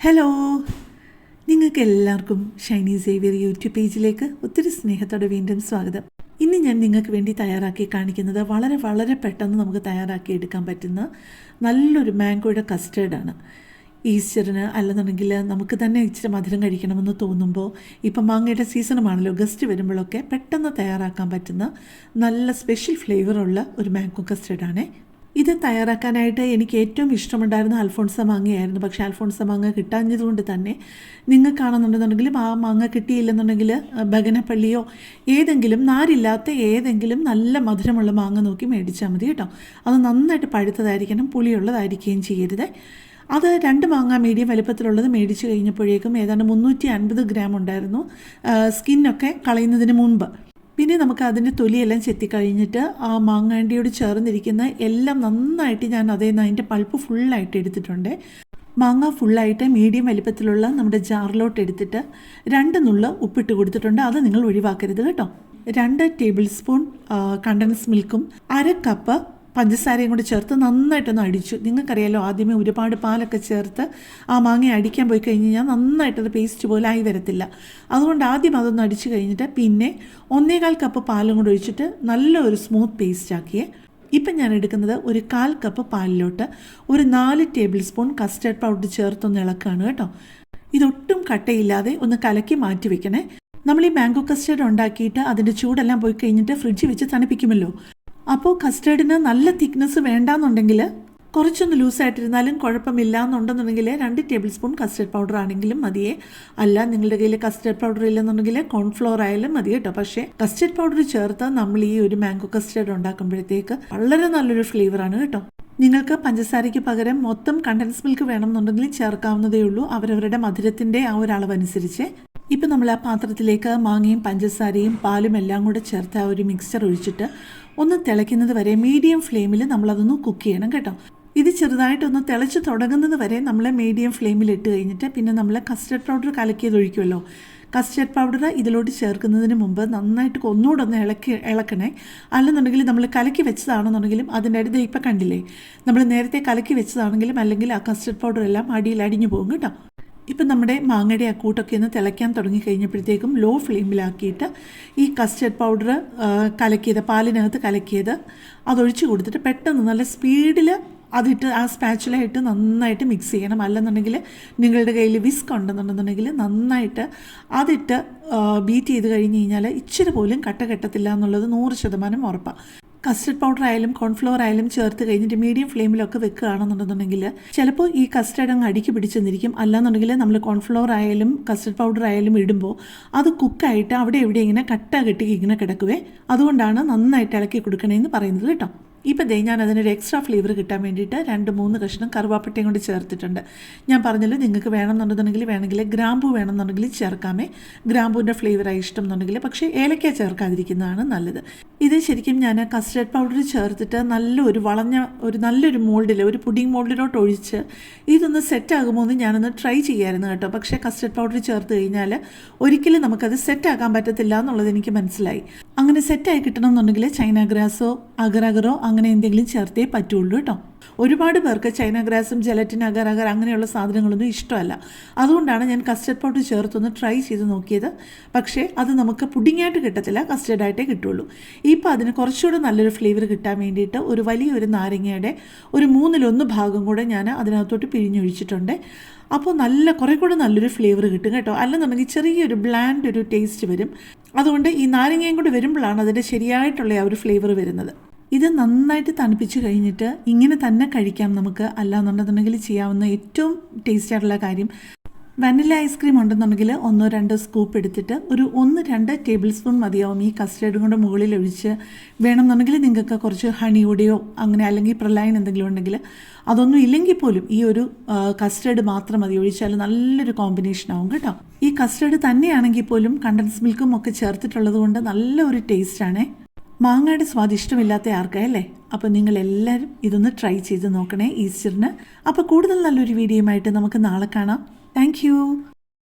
Hello നിങ്ങൾക്ക് എല്ലാവർക്കും Shiny Xavier YouTube പേജിലേക്ക് ഒത്തിരി സ്നേഹത്തോടെ വീണ്ടും സ്വാഗതം. ഇന്ന് ഞാൻ നിങ്ങൾക്ക് വേണ്ടി തയ്യാറാക്കി കാണിക്കുന്നത് വളരെ വളരെ പെട്ടെന്ന് നമുക്ക് തയ്യാറാക്കി എടുക്കാൻ പറ്റുന്ന നല്ലൊരു മാംഗോയുടെ കസ്റ്റേർഡാണ് ഈസ്റ്ററിന് അല്ലെന്നുണ്ടെങ്കിൽ നമുക്ക് തന്നെ ഇച്ചിരി മധുരം കഴിക്കണമെന്ന് തോന്നുമ്പോൾ ഇപ്പം മാങ്ങയുടെ സീസണുമാണല്ലോ ഗസ്റ്റ് വരുമ്പോഴൊക്കെ പെട്ടെന്ന് തയ്യാറാക്കാൻ പറ്റുന്ന നല്ല സ്പെഷ്യൽ ഫ്ലേവറുള്ള ഒരു മാംഗോ കസ്റ്റേർഡാണ് ഇത് തയ്യാറാക്കാനായിട്ട് എനിക്ക് ഏറ്റവും ഇഷ്ടമുണ്ടായിരുന്ന അൽഫോൺസ മാങ്ങയായിരുന്നു. പക്ഷേ അൽഫോൺസ മാങ്ങ കിട്ടാഞ്ഞതുകൊണ്ട് തന്നെ നിങ്ങൾക്കാണെന്നുണ്ടെന്നുണ്ടെങ്കിലും ആ മാങ്ങ കിട്ടിയില്ലെന്നുണ്ടെങ്കിൽ ബഗനപ്പള്ളിയോ ഏതെങ്കിലും നാരില്ലാത്ത ഏതെങ്കിലും നല്ല മധുരമുള്ള മാങ്ങ നോക്കി മേടിച്ചാൽ മതി കേട്ടോ. അത് നന്നായിട്ട് പഴുത്തതായിരിക്കണം പുളിയുള്ളതായിരിക്കുകയും ചെയ്യരുത്. അത് രണ്ട് മാങ്ങ മീഡിയം വലുപ്പത്തിലുള്ളത് മേടിച്ച് കഴിഞ്ഞപ്പോഴേക്കും ഏതാണ്ട് മുന്നൂറ്റി അൻപത് ഗ്രാം ഉണ്ടായിരുന്നു. സ്കിന്നൊക്കെ കളയുന്നതിന് മുമ്പ്. പിന്നെ നമുക്ക് അതിന്റെ തൊലിയെല്ലാം ചെത്തിക്കഴിഞ്ഞിട്ട് ആ മാങ്ങാണ്ടിയോട് ചേർന്നിരിക്കുന്ന എല്ലാം നന്നായിട്ട് ഞാൻ അതേ അതിന്റെ പൾപ്പ് ഫുള്ളായിട്ട് എടുത്തിട്ടുണ്ട്. മാങ്ങ ഫുള്ളായിട്ട് മീഡിയം വലിപ്പത്തിലുള്ള നമ്മുടെ ജാറിലോട്ട് എടുത്തിട്ട് രണ്ട് നുള്ള ഉപ്പിട്ട് കൊടുത്തിട്ടുണ്ട്. അത് നിങ്ങൾ ഒഴിവാക്കരുത് കേട്ടോ. രണ്ട് ടേബിൾ സ്പൂൺ കണ്ടൻസ് മിൽക്കും അര കപ്പ് പഞ്ചസാരയും കൂടി ചേർത്ത് നന്നായിട്ടൊന്ന് അടിച്ചു. നിങ്ങൾക്കറിയാലോ ആദ്യമേ ഒരുപാട് പാലൊക്കെ ചേർത്ത് ആ മാങ്ങ അടിക്കാൻ പോയി കഴിഞ്ഞ് കഴിഞ്ഞാൽ നന്നായിട്ടത് പേസ്റ്റ് പോലെ ആയി വരത്തില്ല. അതുകൊണ്ട് ആദ്യം അതൊന്ന് അടിച്ചു കഴിഞ്ഞിട്ട് പിന്നെ ഒന്നേകാൽ കപ്പ് പാലും കൂടി ഒഴിച്ചിട്ട് നല്ല ഒരു സ്മൂത്ത് പേസ്റ്റ് ആക്കിയേ. ഇപ്പം ഞാൻ എടുക്കുന്നത് ഒരു കാൽ കപ്പ് പാലിലോട്ട് ഒരു നാല് ടേബിൾ സ്പൂൺ കസ്റ്റർഡ് പൗഡർ ചേർത്തൊന്ന് ഇളക്കാണ് കേട്ടോ. ഇതൊട്ടും കട്ടയില്ലാതെ ഒന്ന് കലക്കി മാറ്റി വെക്കണേ. നമ്മൾ ഈ മാംഗോ കസ്റ്റേർഡ് ഉണ്ടാക്കിയിട്ട് അതിന്റെ ചൂടെല്ലാം പോയി കഴിഞ്ഞിട്ട് ഫ്രിഡ്ജിൽ വെച്ച് തണുപ്പിക്കുമല്ലോ. അപ്പോൾ കസ്റ്റേർഡിന് നല്ല തിക്നെസ് വേണ്ടാന്നുണ്ടെങ്കിൽ കുറച്ചൊന്ന് ലൂസായിട്ടിരുന്നാലും കുഴപ്പമില്ല എന്നുണ്ടെന്നുണ്ടെങ്കിൽ രണ്ട് ടേബിൾ സ്പൂൺ കസ്റ്റർഡ് പൗഡർ ആണെങ്കിലും മതിയേ. അല്ല നിങ്ങളുടെ കയ്യിൽ കസ്റ്റർഡ് പൗഡർ ഇല്ലെന്നുണ്ടെങ്കിൽ കോൺഫ്ലോർ ആയാലും മതി കേട്ടോ. പക്ഷേ കസ്റ്റർഡ് പൗഡർ ചേർത്ത് നമ്മൾ ഈ ഒരു മാംഗോ കസ്റ്റേർഡ് ഉണ്ടാക്കുമ്പോഴത്തേക്ക് വളരെ നല്ലൊരു ഫ്ലേവറാണ് കേട്ടോ. നിങ്ങൾക്ക് പഞ്ചസാരയ്ക്ക് പകരം മൊത്തം കണ്ടൻസ് മിൽക്ക് വേണമെന്നുണ്ടെങ്കിൽ ചേർക്കാവുന്നതേ ഉള്ളൂ. അവരവരുടെ മധുരത്തിന്റെ ആ ഒരു അളവനുസരിച്ച്. ഇപ്പം നമ്മൾ ആ പാത്രത്തിലേക്ക് മാങ്ങയും പഞ്ചസാരയും പാലും എല്ലാം കൂടെ ചേർത്ത് ആ ഒരു മിക്സ്ചർ ഒഴിച്ചിട്ട് ഒന്ന് തിളയ്ക്കുന്നത് വരെ മീഡിയം ഫ്ലെയിമിൽ നമ്മളതൊന്ന് കുക്ക് ചെയ്യണം കേട്ടോ. ഇത് ചെറുതായിട്ടൊന്ന് തിളച്ച് തുടങ്ങുന്നത് വരെ നമ്മൾ മീഡിയം ഫ്ലെയിമിൽ ഇട്ട് കഴിഞ്ഞിട്ട് പിന്നെ നമ്മൾ കസ്റ്റർഡ് പൗഡർ കലക്കിയത് ഒഴിക്കുമല്ലോ കസ്റ്റർഡ് പൗഡർ ഇതിലോട്ട് ചേർക്കുന്നതിന് മുമ്പ് നന്നായിട്ട് ഒന്നുകൂടെ ഒന്ന് ഇളക്കി ഇളക്കണേ. അല്ലെന്നുണ്ടെങ്കിൽ നമ്മൾ കലക്കി വെച്ചതാണെന്നുണ്ടെങ്കിലും അതിന്റെ അടുത്ത് ഇപ്പം കണ്ടില്ലേ? നമ്മൾ നേരത്തെ കലക്കി വെച്ചതാണെങ്കിലും അല്ലെങ്കിൽ ആ കസ്റ്റർഡ് പൗഡർ എല്ലാം അടിയിൽ അടിഞ്ഞു പോകും കേട്ടോ. ഇപ്പം നമ്മുടെ മാങ്ങയുടെ ആ കൂട്ടൊക്കെ ഒന്ന് തിളയ്ക്കാൻ തുടങ്ങി കഴിഞ്ഞപ്പോഴത്തേക്കും ലോ ഫ്ലെയിമിലാക്കിയിട്ട് ഈ കസ്റ്റർഡ് പൗഡർ കലക്കിയത് പാലിനകത്ത് കലക്കിയത് അതൊഴിച്ച് കൊടുത്തിട്ട് പെട്ടെന്ന് നല്ല സ്പീഡിൽ അതിട്ട് ആ സ്പാച്ചിലായിട്ട് നന്നായിട്ട് മിക്സ് ചെയ്യണം. അല്ലെന്നുണ്ടെങ്കിൽ നിങ്ങളുടെ കയ്യിൽ വിസ്ക് ഉണ്ടെന്നുണ്ടെന്നുണ്ടെങ്കിൽ നന്നായിട്ട് അതിട്ട് ബീറ്റ് ചെയ്ത് കഴിഞ്ഞ് കഴിഞ്ഞാൽ ഇച്ചിരി പോലും കട്ട കെട്ടത്തില്ല എന്നുള്ളത് നൂറ് ശതമാനം ഉറപ്പാണ് കസ്റ്റർഡ് പൗഡർ ആയാലും കോൺഫ്ലവർ ആയാലും ചേർത്ത് കഴിഞ്ഞിട്ട് മീഡിയം ഫ്ലെയിമിലൊക്കെ വെക്കുകയാണെന്നുണ്ടെന്നുണ്ടെങ്കിൽ ചിലപ്പോൾ ഈ കസ്റ്റർഡ് അങ്ങ് അടുക്കി പിടിച്ചെന്നിരിക്കും അല്ലാന്നുണ്ടെങ്കിൽ നമ്മൾ കോൺഫ്ലവർ ആയാലും കസ്റ്റർഡ് പൗഡർ ആയാലും ഇടുമ്പോൾ അത് കുക്കായിട്ട് അവിടെ എവിടെ ഇങ്ങനെ കട്ട കെട്ടി ഇങ്ങനെ കിടക്കുവേ അതുകൊണ്ടാണ് നന്നായിട്ട് ഇളക്കി കൊടുക്കണേന്ന് പറയുന്നത് കേട്ടോ. ഇപ്പം ദേ ഞാൻ അതിനൊരു എക്സ്ട്രാ ഫ്ലേവർ കിട്ടാൻ വേണ്ടിയിട്ട് രണ്ട് മൂന്ന് കഷ്ണം കറുവാപ്പട്ടയും കൊണ്ട് ചേർത്തിട്ടുണ്ട്. ഞാൻ പറഞ്ഞല്ലോ നിങ്ങൾക്ക് വേണമെന്നുണ്ടെന്നുണ്ടെങ്കിൽ വേണമെങ്കിൽ ഗ്രാമ്പു വേണമെന്നുണ്ടെങ്കിൽ ചേർക്കാമേ. ഗ്രാമ്പൂവിന്റെ ഫ്ലേവറായി ഇഷ്ടം എന്നുണ്ടെങ്കിൽ പക്ഷേ ഏലക്ക ചേർക്കാതിരിക്കുന്നതാണ് നല്ലത്. ഇത് ശരിക്കും ഞാൻ കസ്റ്റർഡ് പൗഡർ ചേർത്തിട്ട് നല്ലൊരു വളഞ്ഞ ഒരു നല്ലൊരു മോൾഡിൽ ഒരു പുഡിംഗ് മോൾഡിലോട്ട് ഒഴിച്ച് ഇതൊന്ന് സെറ്റ് ആകുമോ എന്ന് ഞാനൊന്ന് ട്രൈ ചെയ്യായിരുന്നു കേട്ടോ. പക്ഷേ കസ്റ്റർഡ് പൗഡർ ചേർത്ത് കഴിഞ്ഞാൽ ഒരിക്കലും നമുക്കത് സെറ്റ് ആക്കാൻ പറ്റത്തില്ല എന്നുള്ളത് എനിക്ക് മനസ്സിലായി. അങ്ങനെ സെറ്റായി കിട്ടണമെന്നുണ്ടെങ്കിൽ ചൈന ഗ്രാസോ അഗറഗറോ അങ്ങനെ എന്തെങ്കിലും ചേർത്തേ പറ്റുള്ളൂ കേട്ടോ. ഒരുപാട് പേർക്ക് ചൈന ഗ്രാസും ജലറ്റിൻ അഗർ അഗർ അങ്ങനെയുള്ള സാധനങ്ങളൊന്നും ഇഷ്ടമല്ല. അതുകൊണ്ടാണ് ഞാൻ കസ്റ്റർഡ് പൗഡർ ചേർത്തൊന്ന് ട്രൈ ചെയ്ത് നോക്കിയത്. പക്ഷേ അത് നമുക്ക് പുഡിങ്ങായിട്ട് കിട്ടത്തില്ല കസ്റ്റർഡായിട്ടേ കിട്ടുള്ളൂ. ഇപ്പോൾ അതിന് കുറച്ചുകൂടെ നല്ലൊരു ഫ്ലേവർ കിട്ടാൻ വേണ്ടിയിട്ട് ഒരു വലിയൊരു നാരങ്ങയുടെ ഒരു മൂന്നിലൊന്ന് ഭാഗം കൂടെ ഞാൻ അതിനകത്തോട്ട് പിഴിഞ്ഞൊഴിച്ചിട്ടുണ്ട്. അപ്പോൾ നല്ല കുറേ കൂടെ നല്ലൊരു ഫ്ലേവർ കിട്ടും കേട്ടോ. അല്ലെന്നുണ്ടെങ്കിൽ ചെറിയൊരു ബ്ലാൻഡ് ഒരു ടേസ്റ്റ് വരും. അതുകൊണ്ട് ഈ നാരങ്ങയും കൂടെ വരുമ്പോഴാണ് അതിന്റെ ശരിയായിട്ടുള്ള ആ ഒരു ഫ്ലേവർ വരുന്നത്. ഇത് നന്നായിട്ട് തണുപ്പിച്ച് കഴിഞ്ഞിട്ട് ഇങ്ങനെ തന്നെ കഴിക്കാം നമുക്ക്. അല്ലാന്നുണ്ടെന്നുണ്ടെങ്കിൽ ചെയ്യാവുന്ന ഏറ്റവും ടേസ്റ്റ് ആയിട്ടുള്ള കാര്യം വനില ഐസ്ക്രീം ഉണ്ടെന്നുണ്ടെങ്കിൽ ഒന്നോ രണ്ടോ സ്കൂപ്പ് എടുത്തിട്ട് ഒരു ഒന്ന് രണ്ട് ടേബിൾ സ്പൂൺ മതിയാവും. ഈ കസ്റ്റേർഡ് കൊണ്ട് മുകളിൽ ഒഴിച്ച് വേണമെന്നുണ്ടെങ്കിൽ നിങ്ങൾക്ക് കുറച്ച് ഹണിയുടെയോ അങ്ങനെ അല്ലെങ്കിൽ പ്രലൈൻ എന്തെങ്കിലും ഉണ്ടെങ്കിൽ അതൊന്നും ഇല്ലെങ്കിൽ പോലും ഈ ഒരു കസ്റ്റേർഡ് മാത്രം മതി. ഒഴിച്ചാൽ നല്ലൊരു കോമ്പിനേഷൻ ആവും കേട്ടോ. ഈ കസ്റ്റേർഡ് തന്നെയാണെങ്കിൽ പോലും കണ്ടൻസ് മിൽക്കും ഒക്കെ ചേർത്തിട്ടുള്ളത് കൊണ്ട് നല്ല ഒരു ടേസ്റ്റാണേ മാങ്ങയുടെ സ്വാദ് ഇഷ്ടമില്ലാത്ത ആർക്കല്ലേ അപ്പോൾ നിങ്ങൾ എല്ലാവരും ഇതൊന്ന് ട്രൈ ചെയ്ത് നോക്കണേ ഈസ്റ്ററിന്. അപ്പോൾ കൂടുതൽ നല്ലൊരു വീഡിയോയുമായിട്ട് നമുക്ക് നാളെ കാണാം. താങ്ക്